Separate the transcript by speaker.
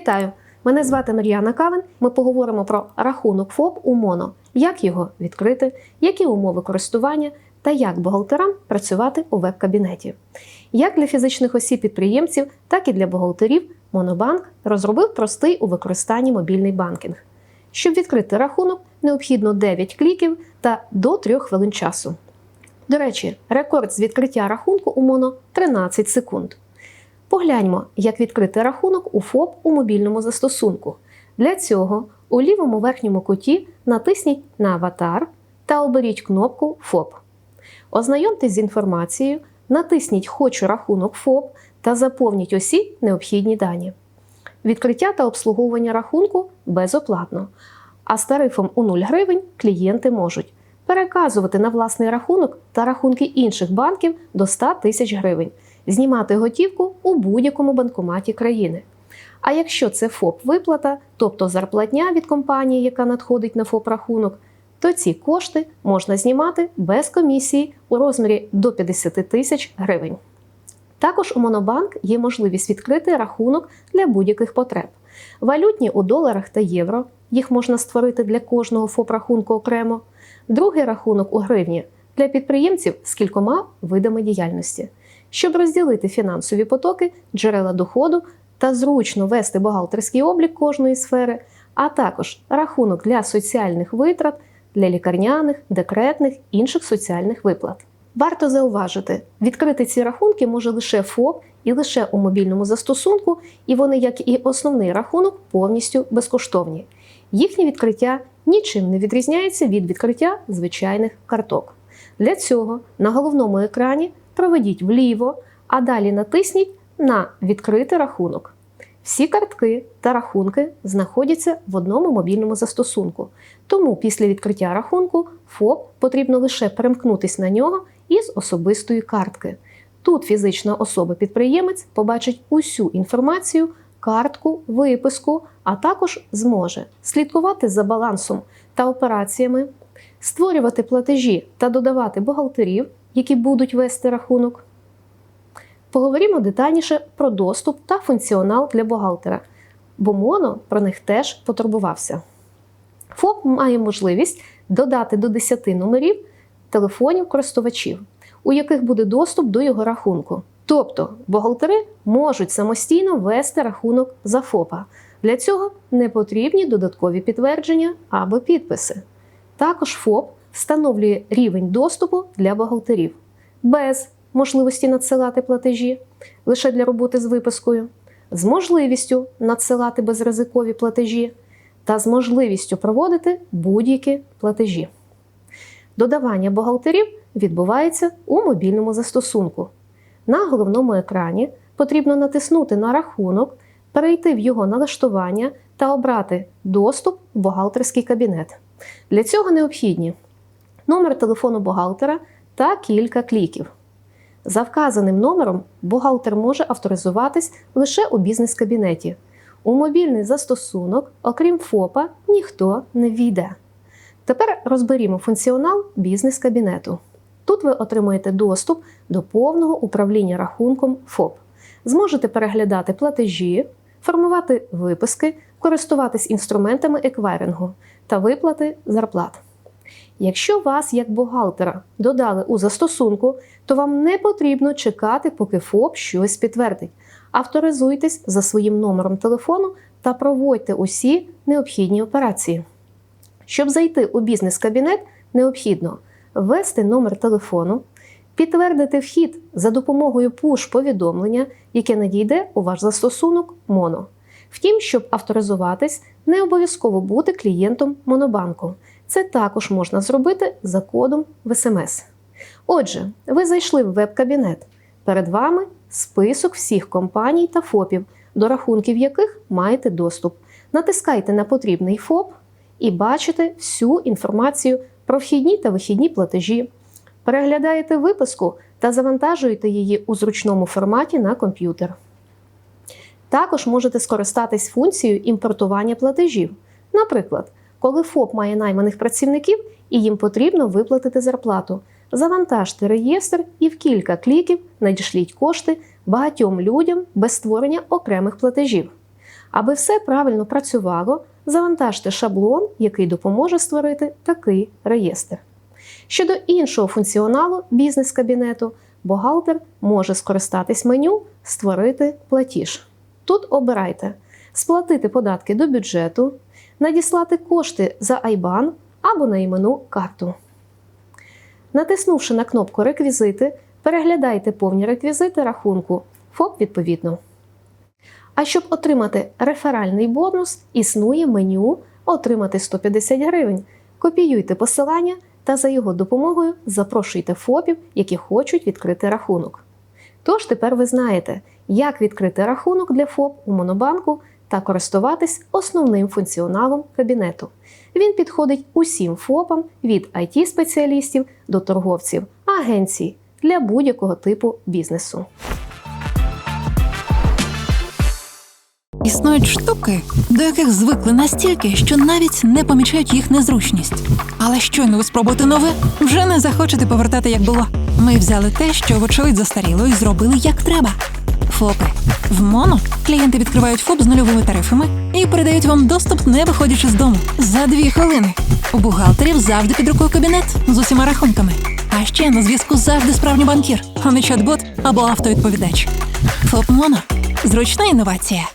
Speaker 1: Вітаю! Мене звати Мар'яна Кавин. Ми поговоримо про рахунок ФОП у МОНО, як його відкрити, які умови користування та як бухгалтерам працювати у веб-кабінеті. Як для фізичних осіб-підприємців, так і для бухгалтерів Монобанк розробив простий у використанні мобільний банкінг. Щоб відкрити рахунок, необхідно 9 кліків та до 3 хвилин часу. До речі, рекорд з відкриття рахунку у МОНО 13 секунд. Погляньмо, як відкрити рахунок у ФОП у мобільному застосунку. Для цього у лівому верхньому куті натисніть на аватар та оберіть кнопку ФОП. Ознайомтесь з інформацією, натисніть Хочу рахунок ФОП та заповніть усі необхідні дані. Відкриття та обслуговування рахунку безоплатно, а з тарифом у 0 гривень клієнти можуть переказувати на власний рахунок та рахунки інших банків до 100 тисяч гривень, знімати готівку у будь-якому банкоматі країни. А якщо це ФОП-виплата, тобто зарплатня від компанії, яка надходить на ФОП-рахунок, то ці кошти можна знімати без комісії у розмірі до 50 тисяч гривень. Також у Монобанк є можливість відкрити рахунок для будь-яких потреб. Валютні у доларах та євро, їх можна створити для кожного ФОП-рахунку окремо. Другий рахунок у гривні для підприємців з кількома видами діяльності. Щоб розділити фінансові потоки, джерела доходу та зручно вести бухгалтерський облік кожної сфери, а також рахунок для соціальних витрат, для лікарняних, декретних інших соціальних виплат. Варто зауважити, відкрити ці рахунки може лише ФОП і лише у мобільному застосунку, і вони, як і основний рахунок, повністю безкоштовні. Їхнє відкриття нічим не відрізняється від відкриття звичайних карток. Для цього на головному екрані проведіть вліво, а далі натисніть на Відкрити рахунок. Всі картки та рахунки знаходяться в одному мобільному застосунку, тому після відкриття рахунку ФОП потрібно лише перемкнутись на нього із особистої картки. Тут фізична особа-підприємець побачить усю інформацію, картку, виписку, а також зможе слідкувати за балансом та операціями, створювати платежі та додавати бухгалтерів, які будуть вести рахунок. Поговоримо детальніше про доступ та функціонал для бухгалтера, бо МОНО про них теж потурбувався. ФОП має можливість додати до 10 номерів телефонів користувачів, у яких буде доступ до його рахунку. Тобто бухгалтери можуть самостійно вести рахунок за ФОПа. Для цього не потрібні додаткові підтвердження або підписи. Також ФОП встановлює рівень доступу для бухгалтерів без можливості надсилати платежі лише для роботи з випискою, з можливістю надсилати безризикові платежі та з можливістю проводити будь-які платежі. Додавання бухгалтерів відбувається у мобільному застосунку. На головному екрані потрібно натиснути на рахунок, перейти в його налаштування та обрати Доступ в бухгалтерський кабінет. Для цього необхідні номер телефону бухгалтера та кілька кліків. За вказаним номером бухгалтер може авторизуватись лише у бізнес-кабінеті. У мобільний застосунок, окрім ФОПа, ніхто не війде. Тепер розберімо функціонал бізнес-кабінету. Тут ви отримуєте доступ до повного управління рахунком ФОП. Зможете переглядати платежі, формувати виписки, користуватись інструментами еквайрингу та виплати зарплат. Якщо вас як бухгалтера додали у застосунку, то вам не потрібно чекати, поки ФОП щось підтвердить. Авторизуйтесь за своїм номером телефону та проводьте усі необхідні операції. Щоб зайти у бізнес-кабінет, необхідно ввести номер телефону, підтвердити вхід за допомогою пуш-повідомлення, яке надійде у ваш застосунок МОНО. Втім, щоб авторизуватись, не обов'язково бути клієнтом Монобанку. Це також можна зробити за кодом в СМС. Отже, ви зайшли в веб-кабінет. Перед вами список всіх компаній та ФОПів, до рахунків яких маєте доступ. Натискайте на потрібний ФОП і бачите всю інформацію про вхідні та вихідні платежі. Переглядаєте виписку та завантажуєте її у зручному форматі на комп'ютер. Також можете скористатись функцією імпортування платежів. Наприклад, коли ФОП має найманих працівників і їм потрібно виплатити зарплату, завантажте реєстр і в кілька кліків надішліть кошти багатьом людям без створення окремих платежів. Аби все правильно працювало, завантажте шаблон, який допоможе створити такий реєстр. Щодо іншого функціоналу бізнес-кабінету, бухгалтер може скористатись меню Створити платіж. Тут обирайте сплатити податки до бюджету, надіслати кошти за IBAN або на іменну карту. Натиснувши на кнопку Реквізити, переглядайте повні реквізити рахунку ФОП відповідно. А щоб отримати реферальний бонус, існує меню Отримати 150 гривень. Копіюйте посилання та за його допомогою запрошуйте ФОПів, які хочуть відкрити рахунок. Тож тепер ви знаєте, як відкрити рахунок для ФОП у Монобанку та користуватись основним функціоналом кабінету. Він підходить усім ФОПам від IT-спеціалістів до торговців, агенцій для будь-якого типу бізнесу.
Speaker 2: Існують штуки, до яких звикли настільки, що навіть не помічають їх незручність. Але щойно ви спробуєте нове, вже не захочете повертати, як було. Ми взяли те, що вочевидь застаріло, і зробили як треба. ФОПи. В МОНО клієнти відкривають ФОП з нульовими тарифами і передають вам доступ, не виходячи з дому. За дві хвилини. У бухгалтерів завжди під рукою кабінет з усіма рахунками. А ще на зв'язку завжди справжній банкір, а не чат-бот або автовідповідач. ФОП МОНО. Зручна інновація.